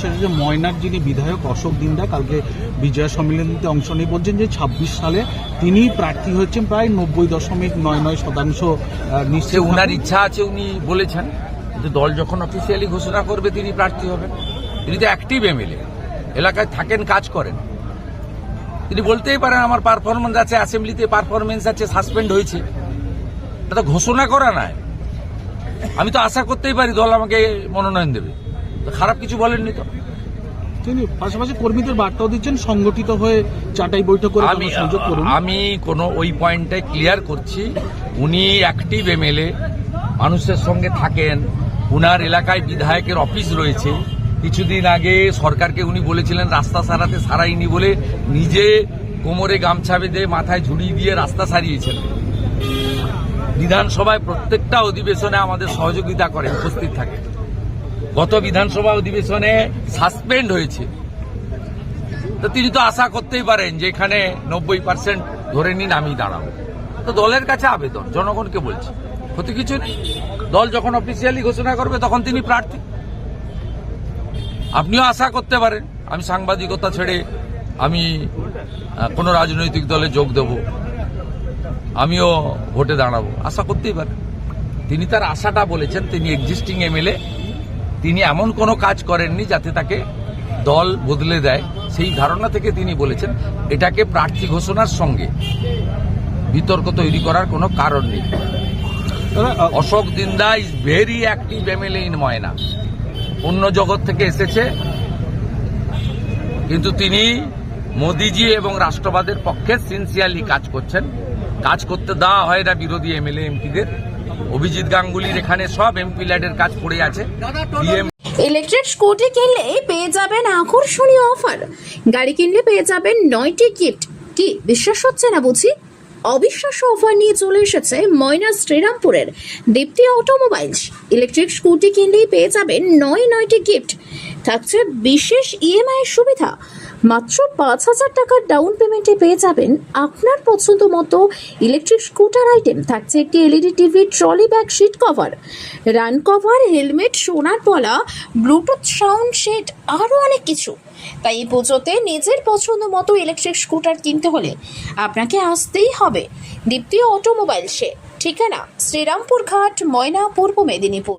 সেটা যে ময়নার যিনি বিধায়ক অশোক দিন্দা কালকে বিজয়া সম্মেলনীতে অংশ নিয়ে বলছেন যে ছাব্বিশ সালে তিনি প্রার্থী হচ্ছেন প্রায় নব্বই দশমিক নয় নয় শতাংশ নিশ্চয় উনার ইচ্ছা আছে উনি বলেছেন যে দল যখন অফিসিয়ালি ঘোষণা করবে তিনি প্রার্থী হবেন। তিনি তো অ্যাক্টিভ এমএলএ এলাকায় থাকেন কাজ করেন। তিনি বলতেই পারেন আমার পারফরমেন্স আছে অ্যাসেম্বলিতে পারফরমেন্স আছে সাসপেন্ড হয়েছে। এটা তো ঘোষণা করা নাই। আমি তো আশা করতেই পারি দল আমাকে মনোনয়ন দেবে। খারাপ কিছু বলেননি তো? তিনি পাশাপাশি কর্মীদের বার্তাও দিচ্ছেন সংগঠিত হয়ে চাটাই বৈঠক করে আমি সংযোগ করুন। আমি কোনো ওই পয়েন্টটাই ক্লিয়ার করছি উনি অ্যাক্টিভ এমএলএ মানুষের সঙ্গে থাকেন উনার এলাকায় বিধায়কের অফিস রয়েছে। কিছুদিন আগে সরকারকে উনি বলেছিলেন রাস্তা সারাতে সারাইনি বলে নিজে কোমরে গামছা বেঁধে মাথায় ঝুড়ি দিয়ে রাস্তা সারিয়েছেন। বিধানসভায় প্রত্যেকটা অধিবেশনে আমাদের সহযোগিতা করে উপস্থিত থাকে গত বিধানসভা অধিবেশনে সাসপেন্ড হয়েছে। তো তিনি তো আশা করতেই পারেন যে এখানে নব্বই পার্সেন্ট ধরে নিন, আমি দাঁড়াবো। তো দলের কাছে আবেদন, জনগণকে বলছি, ক্ষতি কিছু নেই। দল যখন অফিসিয়ালি ঘোষণা করবে, তখন তিনি প্রার্থী। আপনিও আশা করতে পারেন, আমি সাংবাদিকতা ছেড়ে আমি কোনো রাজনৈতিক দলে যোগ দেব। আমিও ভোটে দাঁড়াবো, আশা করতেই পারেন। তিনি তার আশাটা বলেছেন, তিনি এক্সিস্টিং এমএলএ তিনি এমন কোনো কাজ করেননি যাতে তাকে দল বদলে দেয়। সেই ধারণা থেকে তিনি বলেছেন, এটাকে প্রার্থী ঘোষণার সঙ্গে বিতর্ক তৈরি করার কোনো কারণ নেই। Ashok Dinda is very active MLA in Moyna. অন্য জগৎ থেকে এসেছে। কিন্তু তিনি মোদিজি এবং রাষ্ট্রবাদের পক্ষে সিনসিয়ারলি কাজ করছেন। কাজ করতে দেওয়া হয় না বিরোধী এমএলএ এমপিদের। অভিজিৎ গাঙ্গুলির এখানে সব এমপি ল্যাডের কাজ পড়ে আছে। ইলেকট্রিক স্কুটি কিনলে পেয়ে যাবেন আকর্ষণীয় অফার। গাড়ি কিনলে পেয়ে যাবেন নয়টি গিফট। কি বিশ্বাস হচ্ছে না বুঝি? অবিশ্বাস্য অফার নিয়ে চলে এসেছে ময়না শ্রীরামপুরের দীপ্তি অটোমোবাইলস। ইলেকট্রিক স্কুটি কিনলেই পেয়ে যাবেন নয় নয়টি গিফট। থাকছে বিশেষ ইএমআই সুবিধা। মাত্র পাঁচ হাজার টাকার ডাউন পেমেন্টে পেয়ে যাবেন আপনার পছন্দ মতো ইলেকট্রিক স্কুটার আইটেম থাকছে একটি LED TV trolley bag seat cover rain cover helmet সোনার পলা ব্লুটুথ সাউন্ড সেট আরও অনেক কিছু। তাই এই পুজোতে নিজের পছন্দ মতো ইলেকট্রিক স্কুটার কিনতে হলে আপনাকে আসতেই হবে দীপ্তি অটোমোবাইলসে ঠিকানা, শ্রীরামপুর ঘাট, ময়না, পূর্ব মেদিনীপুর।